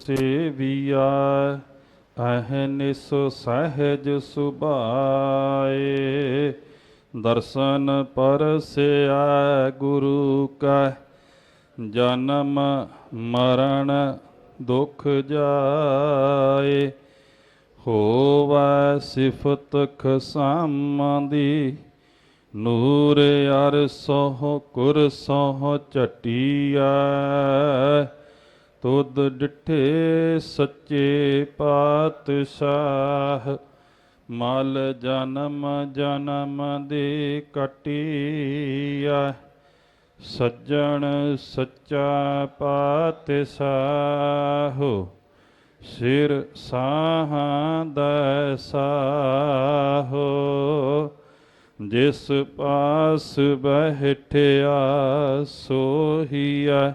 ਸੇਵੀਆ ਅਹਨਿਸ ਸਹਿਜ ਸੁਭਾਏ। ਦਰਸ਼ਨ ਪਰਸਿਆ ਗੁਰੂ ਕਾ, ਜਨਮ ਮਰਨ ਦੁਖ ਜਾਏ। ਹੋਵੈ ਸਿਫਤ ਖਸਾਮਾਂ ਦੀ ਨੂਰ ਅਰ ਸੋਹ ਕੁਰ ਸੋਹ ਚਟਿਆ ਤੁਧ ਡਿਠੇ ਸੱਚੇ ਪਾਤਸ਼ਾਹ, ਮਲ ਜਨਮ ਜਨਮ ਦੇ ਕਟਿਆ। ਸੱਜਣ ਸੱਚਾ ਪਾਤਸ਼ਾਹ, ਸਿਰ ਸਾਹਾਂ ਦਾ ਸਾਹੋ। ਜਿਸ ਪਾਸ ਬਹਿਠਿਆ ਸੋਹੀਆ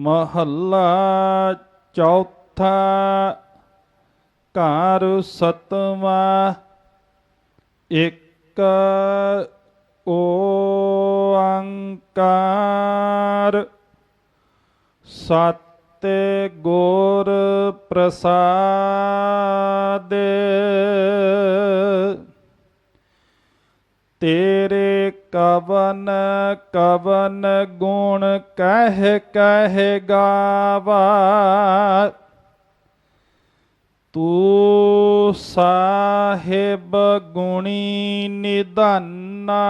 ਮਹੱਲਾ ਚੌਥਾ ਘਰ ਸਤਵਾ ਇੱਕ ਓੰਕਾਰ ਸਤ ਗੁਰ ਪ੍ਰਸਾਦ ਤੇਰੇ ਕਵਨ ਕਵਨ ਗੁਣ ਕਹਿ ਕਹਿ ਗਾਵਾ। ਤੂੰ ਸਾਹਿਬ ਗੁਣੀ ਨਿਧਾਨਾ।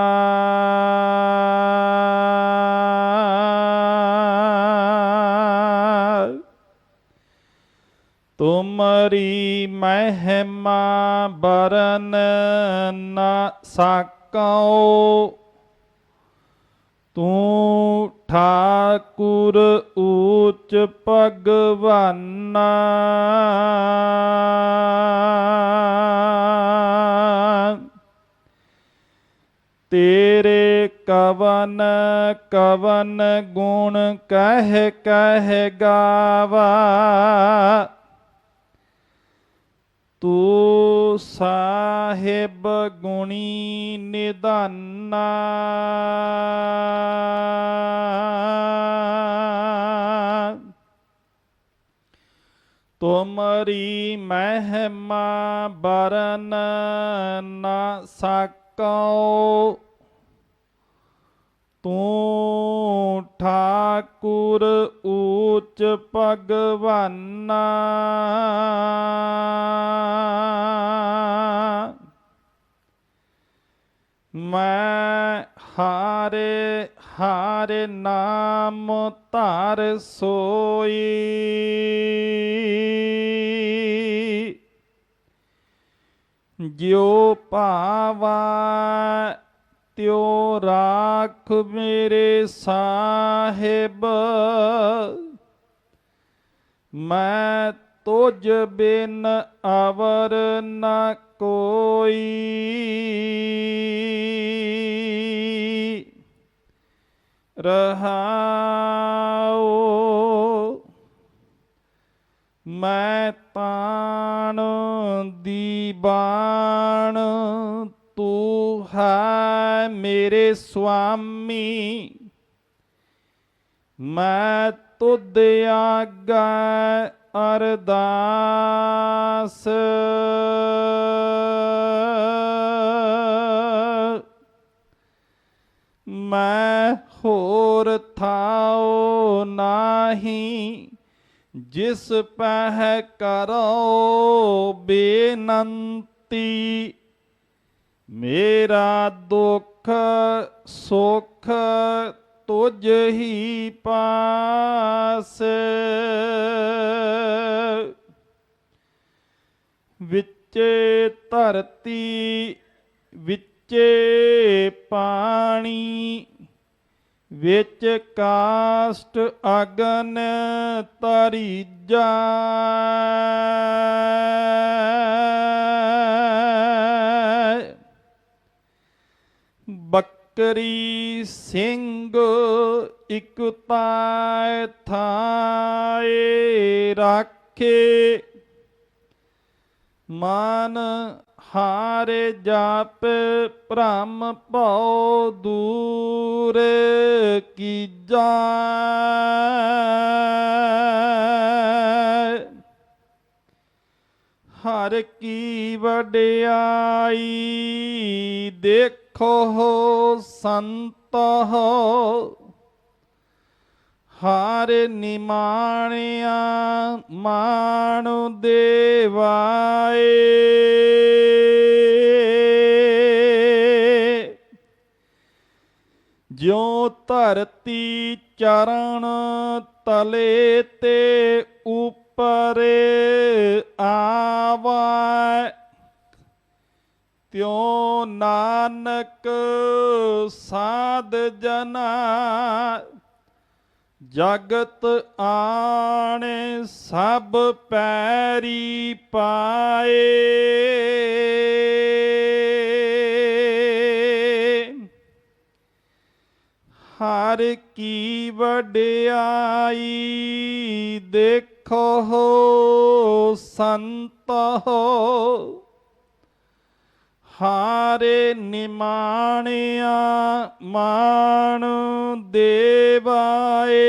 ਤੁਮਰੀ ਮਹਿਮਾ ਬਰਨ ਨਾ ਸਾਕਉ। ਤੂੰ ਠਾਕੁਰ ਊਚ ਭਗਵਾਨਾ। ਤੇਰੇ ਕਵਨ ਕਵਨ ਗੁਣ ਕਹਿ ਕਹਿ ਗਾਵਾ। ਤੂੰ ਸਾਹਿਬ ਗੁਣੀ ਨਿਧਾਨਾ ਤੁਮਰੀ ਮਹਿਮਾ ਬਰਨ ਨਾ ਸਕਉ ਤੂੰ ਠਾਕੁਰ ਊਚ ਭਗਵਾਨਾ। ਮੈਂ ਹਾਰੇ ਹਾਰੇ ਨਾਮ ਧਰ ਸੋਈ। ਜਿਉ ਭਾਵਾ ਤਿਉ ਰਾਖ ਮੇਰੇ ਸਾਹਿਬ। ਮੈਂ ਤੁਝ ਬਿਨ ਅਵਰ ਨਾ ਕੋਈ। ਰਹਾਉ, ਮੈਂ ਤਾਣ ਦੀ ਬਾਣ ਤੂੰ ਹੈ ਮੇਰੇ ਸੁਆਮੀ ਮੈਂ ਤੁਧ ਆਗਾ ਅਰਦਾਸ ਮੈਂ ਹੋਰ ਥਾਉ ਨਾਹੀ ਜਿਸ ਪਹਿ ਕਰੋ ਬੇਨੰਤੀ ਮੇਰਾ ਦੁੱਖ ਸੁਖ ਤੁਝ ਹੀ ਪਾਸ। ਵਿੱਚੇ ਧਰਤੀ ਵਿੱਚੇ ਪਾਣੀ ਵਿੱਚ ਕਾਸ਼ਟ ਅਗਨ ਤਰੀਜਾ ਬੱਕਰੀ ਸਿੰਘ ਇਕ ਤਾਇ ਥਾਏ ਰਾਖੇ। ਮਨ ਹਾਰੇ ਜਾਪ ਭ੍ਰਮ ਭਉ ਦੂਰ ਕੀਜੈ ਹਰ ਕੀ ਵਡਿਆਈ ਦੇਖ ਸੰਤ ਹੋ ਹਾਰ ਨਿਮਾਣਿਆ ਮਾਣੁ ਦੇਵਾਏ। ਜਿਉ ਧਰਤੀ ਚਰਨ ਤਲੇ ਤੇ ਉਪਰ ਤਿਉ ਨਾਨਕ ਸਾਧ ਜਨਾ ਜਗਤ ਆਣੇ ਸਭ ਪੈਰੀ ਪਾਏ। ਹਰ ਕੀ ਵਡਿਆਈ ਦੇਖੋ, ਸੰਤ ਹੋ ਹਾਰੇ ਨਿਮਾਣਿਆ ਮਾਣ ਦੇਵਾਏ।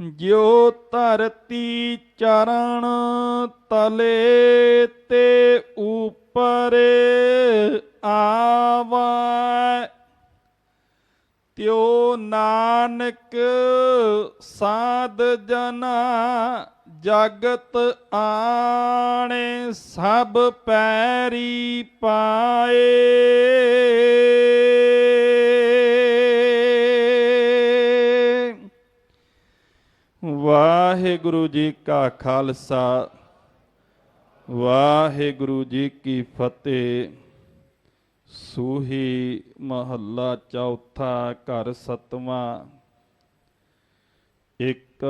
ਜਿਉ ਧਰਤੀ ਚਰਨ ਤਲੇ ਤੇ ਉਪਰ ਆਵਾ। ਤਿਉ ਨਾਨਕ ਸਾਧ ਜਨਾ ਜਗਤ ਆਣੇ ਸਭ ਪੈਰੀ ਪਾਏ। ਵਾਹਿਗੁਰੂ ਜੀ ਕਾ ਖਾਲਸਾ, ਵਾਹਿਗੁਰੂ ਜੀ ਕੀ ਫਤਿਹ। ਸੂਹੀ ਮਹੱਲਾ ਚੌਥਾ ਘਰ ਸਤਵਾਂ। ਇੱਕ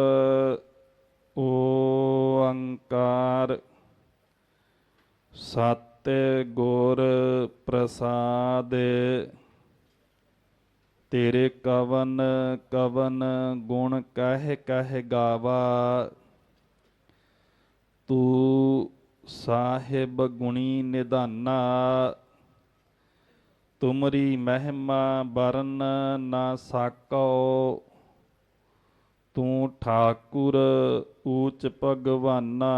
ਓੰਕਾਰ ਸਤ ਗੁਰ ਪ੍ਰਸਾਦ ਤੇਰੇ ਕਵਨ ਕਵਨ ਗੁਣ ਕਹਿ ਕਹਿ ਗਾਵਾ, ਤੂੰ ਸਾਹਿਬ ਗੁਣੀ ਨਿਧਾਨਾ, ਤੁਮਰੀ ਮਹਿਮਾ ਬਰਨ ਨਾ ਸਾਕੋ। ਤੂੰ ਠਾਕੁਰ ਊਚ ਭਗਵਾਨਾ।